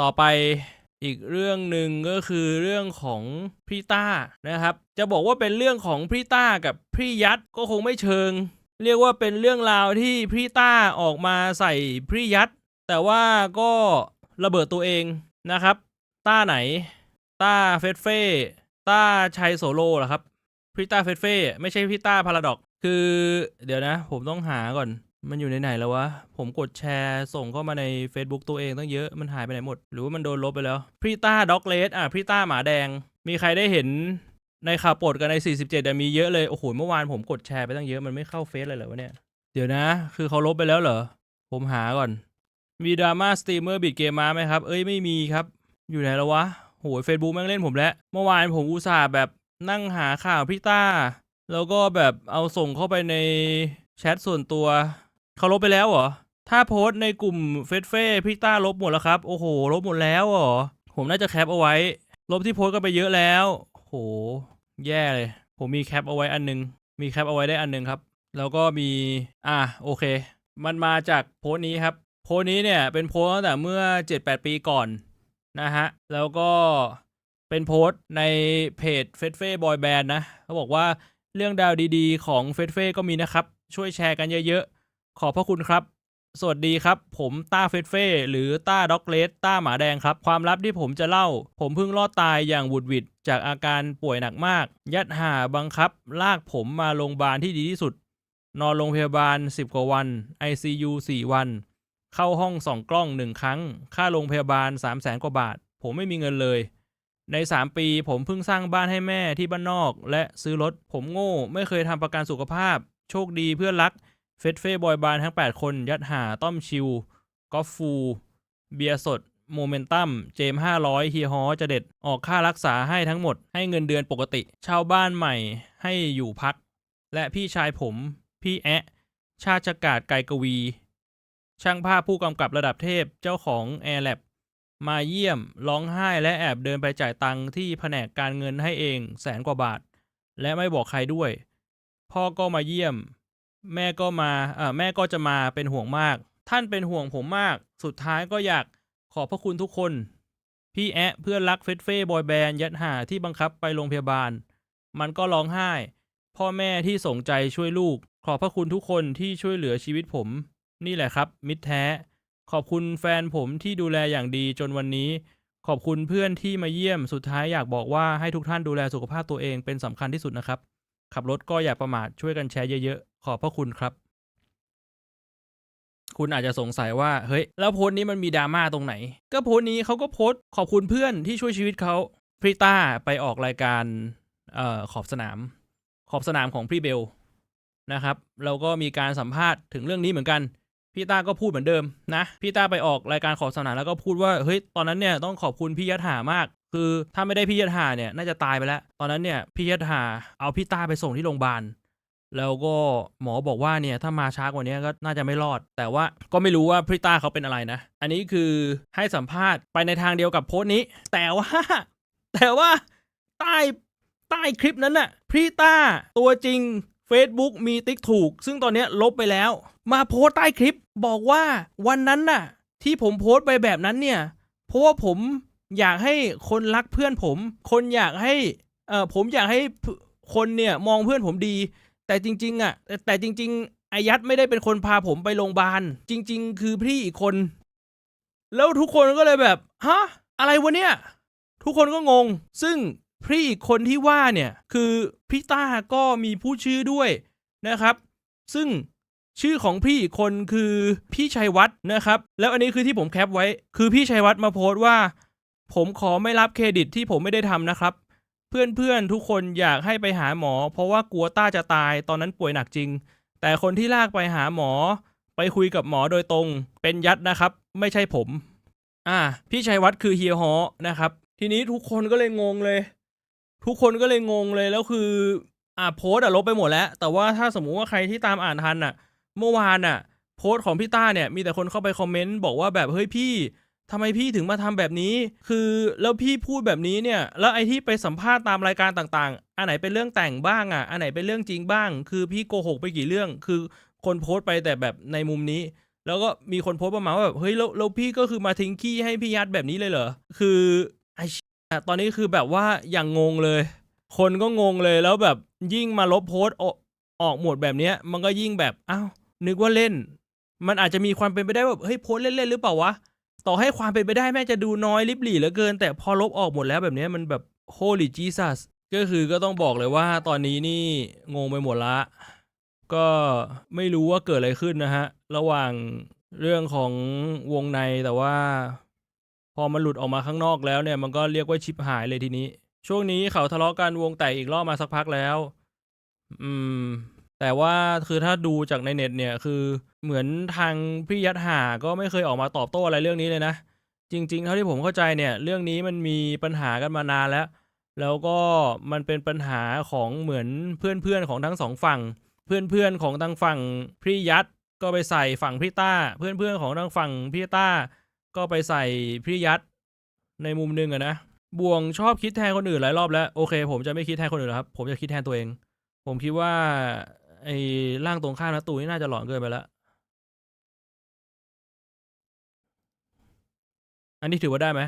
ต่อไปอีกเรื่องหนึ่งก็คือเรื่องของพี่ต้านะครับ จะบอกว่าเป็นเรื่องของพี่ต้ากับพี่ยัดก็คงไม่เชิง เรียกว่าเป็นเรื่องราวที่พี่ต้าออกมาใส่พี่ยัดแต่ว่าก็ระเบิดตัวเองนะครับ ต้าไหน ต้าเฟสเฟ่ต้าชัยโซโลเหรอครับพี่ต้าเฟสเฟ่ไม่ใช่พี่ต้าพาราดอกคือเดี๋ยวนะ ผมต้องหาก่อน มันอยู่ในไหนแล้ววะ ผมกดแชร์ส่งเข้ามาใน Facebook ตัวเองตั้งเยอะมันหายไปไหนหมด หรือว่ามันโดนลบไปแล้วพรีต้าด็อกเลสอะพรีต้าหมาแดง มีใครได้เห็นในข่าวปลดกันใน 47อะมีเยอะเลย โอ้โห เมื่อวานผมกดแชร์ไปตั้งเยอะ มันไม่เข้าเฟซเลยเหรอวะเนี่ย เดี๋ยวนะ คือเขาลบไปแล้วเหรอ ผมหาก่อน มีดราม่าสตรีมเมอร์บิดเกมมาไหมครับ เอ้ยไม่มีครับ อยู่ไหนแล้ววะโหยเฟซบุ๊กแม่งเล่นผมแล้ว เมื่อวานผมอุตส่าห์แบบนั่งหาข่าวพี่ต้า แล้วก็แบบเอาส่งเข้าไปในแชทส่วนตัว เขาลบไปแล้วเหรอ ถ้าโพสต์ในกลุ่มเฟซเฟ่พี่ต้าลบหมดแล้วครับ โอ้โห ลบหมดแล้วเหรอ ผมน่าจะแคปเอาไว้ ลบที่โพสต์กันไปเยอะแล้ว โห แย่เลย ผมมีแคปเอาไว้อันนึง มีแคปเอาไว้ได้อันนึงครับ แล้วก็มี อะโอเค มันมาจากโพสต์นี้ครับ โพสต์นี้เนี่ยเป็นโพสต์ตั้งแต่เมื่อ 7-8 ปีก่อนนะฮะ แล้วก็เป็นโพสต์ในเพจเฟสเฟ่บอยแบนด์นะ เขาบอกว่าเรื่องดาวดีๆ ของเฟสเฟ่ก็มีนะครับ ช่วยแชร์กันเยอะๆ ขอบพระคุณครับ สวัสดีครับ ผมต้าเฟสเฟ่หรือต้าด็อกเลสต้าหมาแดงครับ ความลับที่ผมจะเล่า ผมเพิ่งรอดตายอย่างบุดวิดจากอาการป่วยหนักมาก ยัดหาบังคับ ลากผมมาโรงพยาบาลที่ดีที่สุด นอนโรงพยาบาล 10 กว่าวัน ICU 4 วัน เข้าห้องส่องกล้องหนึ่งครั้ง ค่าโรงพยาบาล 3 0 0แสนกว่าบาท ผมไม่มีเงินเลยใน 3 ปีผมเพิ่งสร้างบ้านให้แม่ที่บ้านนอก และซื้อรถ ผมโง่ ไม่เคยทำประกันสุขภาพ โชคดีเพื่อนรัก เฟสเฟ่บอยบานทั้ง 8 คน ยัดหาต้อมชิวกอฟฟู เบียร์สด โมเมนตัม เจม 500 เฮียฮอจะเด็ด ออกค่ารักษาให้ทั้งหมด ให้เงินเดือนปกติ เช่าบ้านใหม่ให้อยู่พัก และพี่ชายผม พี่แอะ ชาติกาดไกรกวี ช่างภาพผู้กำกับระดับเทพเจ้าของ Air Lab มาเยี่ยมร้องไห้และแอบเดินไปจ่ายตังค์ที่แผนกการเงินให้เองแสนกว่าบาท และไม่บอกใครด้วย พ่อก็มาเยี่ยม แม่ก็มาเอ่อแม่ก็จะมาเป็นห่วงมาก ท่านเป็นห่วงผมมาก สุดท้ายก็อยากขอบพระคุณทุกคน พี่แอะเพื่อนรักเฟสเฟ่บอยแบนด์ยัดหาที่บังคับไปโรงพยาบาล มันก็ร้องไห้ พ่อแม่ที่สนใจช่วยลูก ขอบพระคุณทุกคนที่ช่วยเหลือชีวิตผม นี่แหละครับ มิตรแท้ ขอบคุณแฟนผมที่ดูแลอย่างดีจนวันนี้ ขอบคุณเพื่อนที่มาเยี่ยม สุดท้ายอยากบอกว่าให้ทุกท่านดูแลสุขภาพตัวเองเป็นสำคัญที่สุดนะครับ ขับรถก็อย่าประมาทช่วยกันแชร์เยอะๆ ขอบพระคุณครับ คุณอาจจะสงสัยว่า เฮ้ย แล้วโพสต์นี้มันมีดราม่าตรงไหน ก็โพสต์นี้เขาก็โพสต์ขอบคุณเพื่อนที่ช่วยชีวิตเขาพริต้าไปออกรายการเอ่อขอบสนาม ขอบสนามของพี่เบลนะครับแล้วก็มีการสัมภาษณ์ถึงเรื่องนี้เหมือนกันพี่ต้าก็พูดเหมือนเดิมนะพี่ต้าไปออกรายการขอบสนามแล้วก็พูดว่าเฮ้ยตอนนั้นเนี่ยต้องขอบคุณพี่ยัดหามาก คือถ้าไม่ได้พี่ยัดหาเนี่ยน่าจะตายไปแล้ว ตอนนั้นเนี่ยพี่ยัดหาเอาพี่ต้าไปส่งที่โรงพยาบาล แล้วก็หมอบอกว่าเนี่ยถ้ามาช้ากว่านี้ก็น่าจะไม่รอด แต่ว่าก็ไม่รู้ว่าพี่ต้าเขาเป็นอะไรนะ อันนี้คือให้สัมภาษณ์ไปในทางเดียวกับโพสต์นี้ แต่ว่า แต่ว่าใต้ใต้คลิปนั้นน่ะพี่ต้าตัวจริง Facebook มีติ๊กถูก ซึ่งตอนนี้ลบไปแล้ว มาโพสต์ใต้คลิปบอกว่าวันนั้นน่ะ ที่ผมโพสต์ไปแบบนั้นเนี่ยเพราะว่าผมอยากให้คนรักเพื่อนผม คนอยากให้เอ่อผมอยากให้คนเนี่ยมองเพื่อนผมดี แต่จริง ๆอะแต่จริง ๆ อายัดไม่ได้เป็นคนพาผมไปโรงพยาบาล จริง ๆ คือพี่อีกคน แล้วทุกคนก็เลยแบบฮะอะไรวะเนี่ย ทุกคนก็งง ซึ่งพี่อีกคนที่ว่าเนี่ยคือพี่ต้าก็มีผู้ชื่อด้วยนะครับ ซึ่งชื่อของพี่อีกคนคือพี่ชัยวัฒน์นะครับ แล้วอันนี้คือที่ผมแคปไว้ คือพี่ชัยวัฒน์มาโพสต์ว่า ผมขอไม่รับเครดิตที่ผมไม่ได้ทำนะครับ เพื่อนๆทุกคนอยากให้ไปหาหมอ เพราะว่ากลัวต้าจะตายตอนนั้นป่วยหนักจริง แต่คนที่ลากไปหาหมอ ไปคุยกับหมอโดยตรง เป็นยัดนะครับ ไม่ใช่ผม อ่า พี่ชัยวัฒน์คือเฮียฮอนะครับ ทีนี้ทุกคนก็เลยงงเลย ทุกคนก็เลยงงเลยแล้วคือ อ่าโพสต์อะลบไปหมดแล้ว แต่ว่าถ้าสมมุติว่าใครที่ตามอ่านทันอะเมื่อวานอะโพสต์ของพี่ต้าเนี่ยมีแต่คนเข้าไปคอมเมนต์บอกว่าแบบเฮ้ยพี่ ทำไมพี่ถึงมาทำแบบนี้ คือแล้วพี่พูดแบบนี้เนี่ย แล้วไอที่ไปสัมภาษณ์ตามรายการต่างๆ อันไหนเป็นเรื่องแต่งบ้างอะอันไหนเป็นเรื่องจริงบ้าง คือพี่โกหกไปกี่เรื่อง คือคนโพสต์ไปแต่แบบในมุมนี้ แล้วก็มีคนโพสต์ประมาณว่าแบบ เฮ้ยแล้วแล้วพี่ก็คือมาทิ้งขี้ให้พี่ยัดแบบนี้เลยเหรอ คือไอชี่ยตอนนี้คือแบบว่าอย่างงงเลย คนก็งงเลยแล้วแบบยิ่งมาลบโพสต์ออกอกหมดแบบเนี้ย มันก็ยิ่งแบบ อ้าว นึกว่าเล่น มันอาจจะมีความเป็นไปได้แบบ เฮ้ยโพสเล่นๆหรือเปล่าวะ ต่อให้ความเป็นไปได้แม่จะดูน้อยลิบหลี่เหลือเกิน แต่พอลบออกหมดแล้วแบบนี้มันแบบ holy Jesus ก็คือก็ต้องบอกเลยว่าตอนนี้นี่งงไปหมดละ ก็ไม่รู้ว่าเกิดอะไรขึ้นนะฮะ ระหว่างเรื่องของวงในแต่ว่า พอมันหลุดออกมาข้างนอกแล้วเนี่ย มันก็เรียกว่าชิปหายเลยทีนี้ ช่วงนี้เขาทะเลาะกันวงแตกอีกรอบมาสักพักแล้ว อืม แต่ว่าคือถ้าดูจากในเน็ตเนี่ยคือเหมือนทางพี่ยัดหาก็ไม่เคยออกมาตอบโต้อะไรเรื่องนี้เลยนะ จริงๆ เท่าที่ผมเข้าใจเนี่ยเรื่องนี้มันมีปัญหากันมานานแล้ว แล้วก็มันเป็นปัญหาของเหมือนเพื่อนๆของทั้งสองฝั่ง เพื่อนๆของทางฝั่งพี่ยัดก็ไปใส่ฝั่งพี่ต้า เพื่อนๆของทางฝั่งพี่ต้า ก็ไปใส่พี่ยัดในมุมหนึงอะนะบ่วงชอบคิดแทนคนอื่นหลายรอบแล้วโอเค ผมจะไม่คิดแทนคนอื่นแล้วครับ ผมจะคิดแทนตัวเอง ผมคิดว่า ไอ้ร่างตรงข้ามนะตูนี่น่าจะหลอนเกินไปแล้ว อันนี้ถือว่าได้ไหม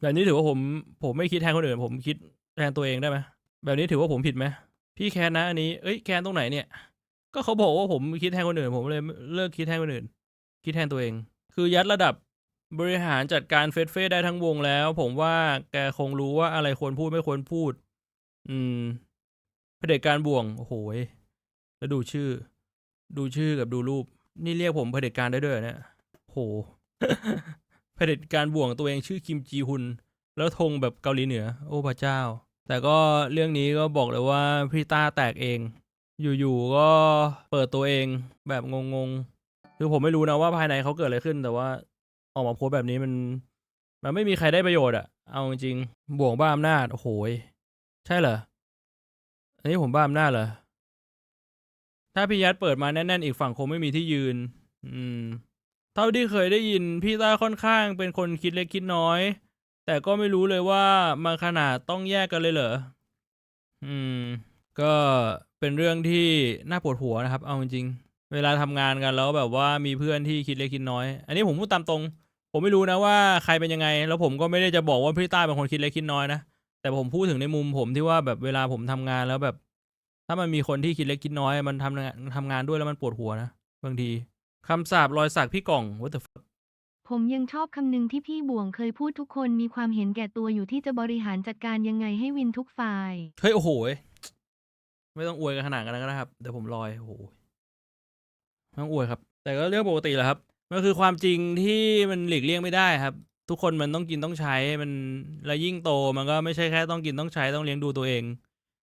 แบบนี้ถือว่าผมผมไม่คิดแทนคนอื่น ผมคิดแทนตัวเองได้ไหมแบบนี้ถือว่าผมผิดไหมพี่แคนนะอันนี้เอ้ยแคนตรงไหนเนี่ย ก็เขาบอกว่าผมคิดแทนคนอื่น ผมเลยเลิกคิดแทนคนอื่น คิดแทนตัวเอง คือยัดระดับบริหารจัดการเฟสเฟสได้ทั้งวงแล้ว ผมว่าแกคงรู้ว่าอะไรควรพูดไม่ควรพูด อืมเผด็จการบ่วง โอ้โห แล้วดูชื่อ ดูชื่อกับดูรูป นี่เรียกผมเผด็จการได้ด้วยเหรอเนี่ยโหเผด็จการบ่วงตัวเองชื่อคิมจีฮุน แล้วธงแบบเกาหลีเหนือ โอ้พระเจ้า แต่ก็เรื่องนี้ก็บอกเลยว่าพี่ต้าแตกเอง อยู่ๆก็เปิดตัวเองแบบงงๆ คือผมไม่รู้นะว่าภายในเขาเกิดอะไรขึ้น แต่ว่าออกมาโพสแบบนี้มัน มันไม่มีใครได้ประโยชน์อะเอาจริงๆบ่วงบ้าอำนาจโอ้โหใช่เหรออันนี้ผมบ้าอำนาจเหรอ ถ้าพี่ยัดเปิดมาแน่นๆอีกฝั่งคงไม่มีที่ยืน อืม เท่าที่เคยได้ยินพี่ต้าค่อนข้างเป็นคนคิดเล็กคิดน้อย แต่ก็ไม่รู้เลยว่ามาขนาดต้องแยกกันเลยเหรอ อืม ก็เป็นเรื่องที่น่าปวดหัวนะครับ เอาจริงเวลาทำงานกันแล้วแบบว่ามีเพื่อนที่คิดเล็กคิดน้อย อันนี้ผมพูดตามตรง ผมไม่รู้นะว่าใครเป็นยังไง แล้วผมก็ไม่ได้จะบอกว่าพี่ต้าเป็นคนคิดเล็กคิดน้อยนะ แต่ผมพูดถึงในมุมผมที่ว่าแบบเวลาผมทำงานแล้วแบบ ถ้ามันมีคนที่คิดเล็กคิดน้อย มันทำงานทำงานด้วยแล้วมันปวดหัวนะบางทีคำสาบรอยสักพี่กล่อง what the fuck ผมยังชอบคำหนึ่งที่พี่บ่วงเคยพูดทุกคนมีความเห็นแก่ตัวอยู่ที่จะบริหารจัดการยังไงให้วินทุกฝ่าย เฮ้ย โอ้โหยไม่ต้องอวยกันขนาดนั้นก็ได้ครับ เดี๋ยวผมลอย โอ้โหไม่ต้องอวยครับ แต่ก็เรื่องปกติแหละครับ มันคือความจริงที่มันหลีกเลี่ยงไม่ได้ครับ ทุกคนมันต้องกินต้องใช้มันแล้วยิ่งโตมันก็ไม่ใช่แค่ต้องกินต้องใช้ต้องเลี้ยงดูตัวเอง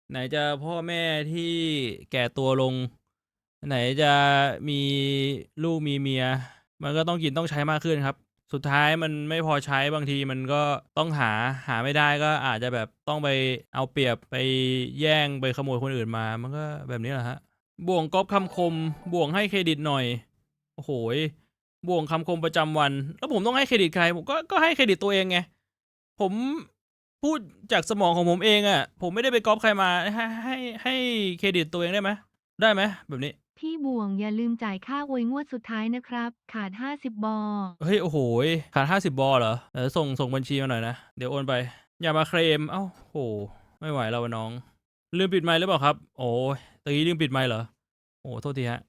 ไหนจะพ่อแม่ที่แก่ตัวลง ไหนจะมีลูกมีเมีย มันก็ต้องกินต้องใช้มากขึ้นครับ สุดท้ายมันไม่พอใช้บางทีมันก็ต้องหาหาไม่ได้ก็อาจจะแบบต้องไปเอาเปรียบไปแย่งไปขโมยคนอื่นมา มันก็แบบนี้แหละฮะบ่วงก๊อปคำคมบ่วงให้เครดิตหน่อยโอ้โหบ่วงคำคมประจำวัน แล้วผมต้องให้เครดิตใครผมก็ก็ให้เครดิตตัวเองไงผม พูดจากสมองของผมเองอะ่ะ ผมไม่ได้ไปก๊อปใครมา ให้ให้ให้เครดิตตัวเองได้ไหมได้ไหมแบบนี้ พี่บ่วงอย่าลืมจ่ายค่าอวยงวดสุดท้ายนะครับ ขาด 50 บอ เฮ้ย โอ้โหยขาดห้าสิบบอลเหรอเออส่งส่งบัญชีมาหน่อยนะ เดี๋ยวโอนไป อย่ามาเคลม เอ้าโห ไม่ไหวแล้ววะน้อง ลืมปิดไมค์หรือเปล่าครับ โอ้ยตะกี้ลืมปิดไมค์เหรอ โอ้โทษทีฮะ